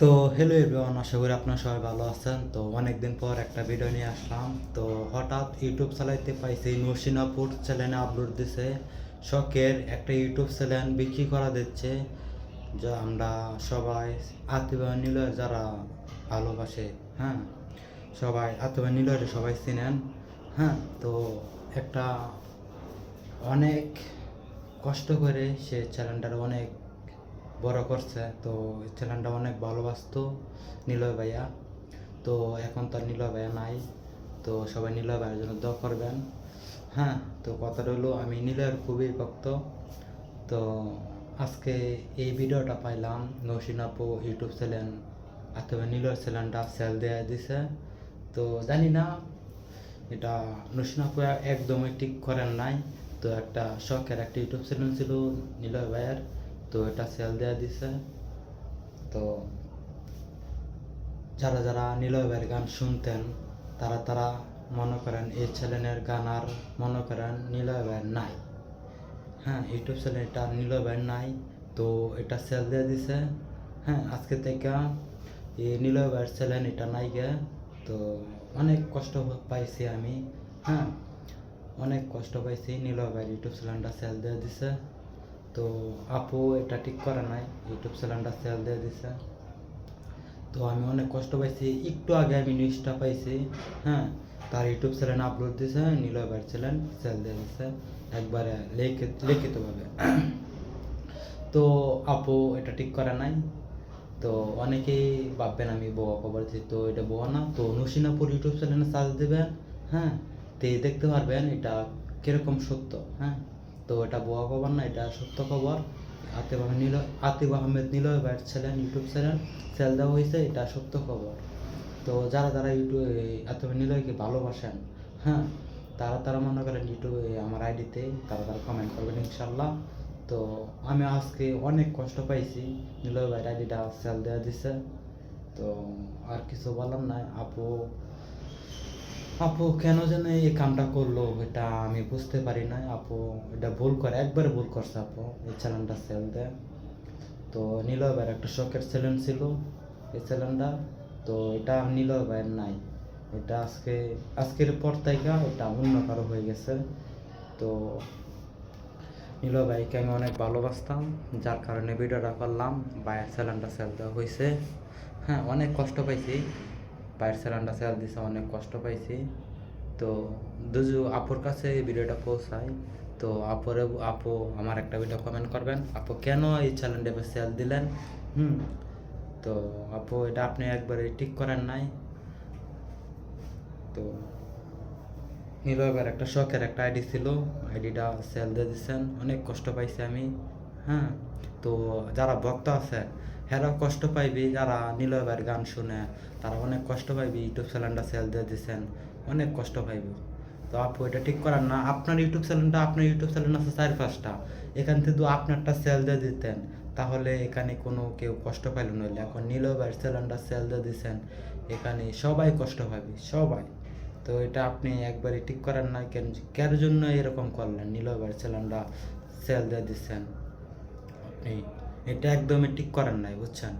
তো hello everyone আশা করি আপনারা সবাই ভালো আছেন। তো অনেকদিন পর একটা ভিডিও নিয়ে আসলাম। তো হঠাৎ ইউটিউব চালাইতে পাইছি, নরসিংহাপুর চ্যানেলে আপলোড দিছে। শখের একটা ইউটিউব চ্যানেল বিক্রি করা দিচ্ছে, যা আমরা সবাই আত্মীয় নিল যারা ভালোবাসে হ্যাঁ? সবাই আত্মীয় নিলয়ের সবাই চিনেন হ্যাঁ? তো একটা অনেক কষ্ট করে সে চ্যানেলটার অনেক বড় করছে। তো চ্যানেলটা অনেক ভালোবাসতো নিলয় ভাইয়া। তো এখন তো নিলয় ভাইয়া নাই। তো সবাই নিলয় ভাইয়ের জন্য দোয়া করবেন। হ্যাঁ তো কথাটা হলো, আমি নিলয়ের খুবই ভক্ত। তো আজকে এই ভিডিওটা পাইলাম নৌসিনাপু ইউটিউব চ্যানেল, অথবা নিলয়ের চ্যানেলটা সেল দেওয়া দিছে। তো জানি না, এটা নৌসিনাপু একদমই ঠিক করেন নাই। তো একটা শখের একটা ইউটিউব চ্যানেল ছিল নিলয় ভাইয়ের। তো এটা সেল দেওয়া দিছে। তো যারা যারা ভাইয়ের গান শুনতেন, তারা তারা মনে করেন এই চ্যানেলের গান আর মনে করেন ভাইয়ের নাই। হ্যাঁ ইউটিউব চ্যানেল এটা নিলয় ভাইয়ের নাই, তো এটা সেল দিয়ে দিছে। হ্যাঁ আজকে থেকে এই ভাইয়ের চ্যানেল এটা নাই গে। তো অনেক কষ্ট পাইছি আমি। হ্যাঁ অনেক কষ্ট পাইছি ভাইয়ের ইউটিউব চ্যানেলটা সেল দিয়ে দিছে। তো আপু এটা ঠিক করে নাই ইউটিউব চ্যানেলটা সেল দিয়ে দিছে। তো আমি অনেক কষ্ট পাইছি, একটু আগে আমি নিউজটা পাইছি হ্যাঁ তার ইউটিউব চ্যানেল আপলোড দিছে, নীলয় ভাইয়ের চ্যানেল সেল দিয়ে দিছে, একবারে লিখিত লিখিতভাবে। তো আপু এটা ঠিক করে নাই, তো অনেকেই ভাববেন আমি বোয়া খবর দিচ্ছি তো এটা বোয়া না, তো নসিনাপুর ইউটিউব চ্যানেলে সার্চ দেবেন হ্যাঁ তো দেখতে পারবেন এটা কীরকম সত্য হ্যাঁ। তো এটা বোয়া খবর না, এটা সত্য খবর। আতিফ আহমেদ নীল আতিফ আহমেদ নীলয় ভাইয়ের চ্যানেল, ইউটিউব চ্যানেল সেল দেওয়া হয়েছে এটা সত্য খবর। তো যারা যারা ইউটিউব আতিফ নীলয়কে ভালোবাসেন হ্যাঁ তারা তারা মনে করেন ইউটিউবে আমার আইডিতে, তারা তারা কমেন্ট করবেন ইনশাল্লাহ তো আমি আজকে অনেক কষ্ট পাইছি, নীলয় ভাইয়ের আইডিটা সেল দেওয়া দিছে। তো আর কিছু বলার নাই, আপু আপু, কেন যেন এই কামটা করল এটা আমি বুঝতে পারি না আপু, এটা ভুল করে, একবার ভুল করছে আপু, এই চ্যানেলটা সেল দেয় তো নীলয় ভাইয়ের একটা শখের চ্যানেল ছিল এই চ্যানেলটা তো এটা নীলয় ভাইয়ের নাই। এটা আজকে, আজকের পর থেকে এটা অন্য কারও হয়ে গেছে। তো নীলয় ভাইকে আমি অনেক ভালোবাসতাম, যার কারণে ভিডিওটা করলাম। ভাইয়ের চ্যানেলটা সেল দেওয়া হয়েছে হ্যাঁ অনেক কষ্ট পাইছি। ভাইয়ের চ্যানেলটা সেল দিছে, অনেক কষ্ট পাইছি। তো দুজু আপুর কাছে এই ভিডিওটা পৌঁছায় তো আপুরে, আপু আমার একটা ভিডিও কমেন্ট করবেন। আপু কেন এই চ্যানেলটা সেল দিলেন? হুম, তো আপু এটা আপনি একবারে ঠিক করেন নাই। তো নীলবের একটা শখের একটা আইডি ছিল। আইডিটা সেল দিয়ে দিচ্ছেন অনেক কষ্ট পাইছি আমি। হ্যাঁ তো যারা ভক্ত আছে হেরাও কষ্ট পাইবি, যারা নীলবের গান শুনে, তারা অনেক কষ্ট পাইবি ইউটিউব চ্যানেলটা সেল দিয়ে দিচ্ছেন অনেক কষ্ট পাইবি। তো আপু, এটা ঠিক করার না, আপনার ইউটিউব চ্যানেলটা আপনার ইউটিউব চ্যানেল আছে চার পাঁচটা, এখান থেকে আপনারটা সেল দিয়ে দিতেন, তাহলে এখানে কোনো কেউ কষ্ট পাইল নইলে এখন নীলবের চ্যানেলটা সেল দিয়ে দিচ্ছেন এখানে সবাই কষ্ট পাবি, সবাই। তো এটা আপনি একবারে ঠিক করেন না, কেন কার জন্য এরকম করলেন? নীলবার চ্যানেলটা সেল দিয়ে দিচ্ছেন আপনি এটা একদমই ঠিক করেন নাই বুঝছেন?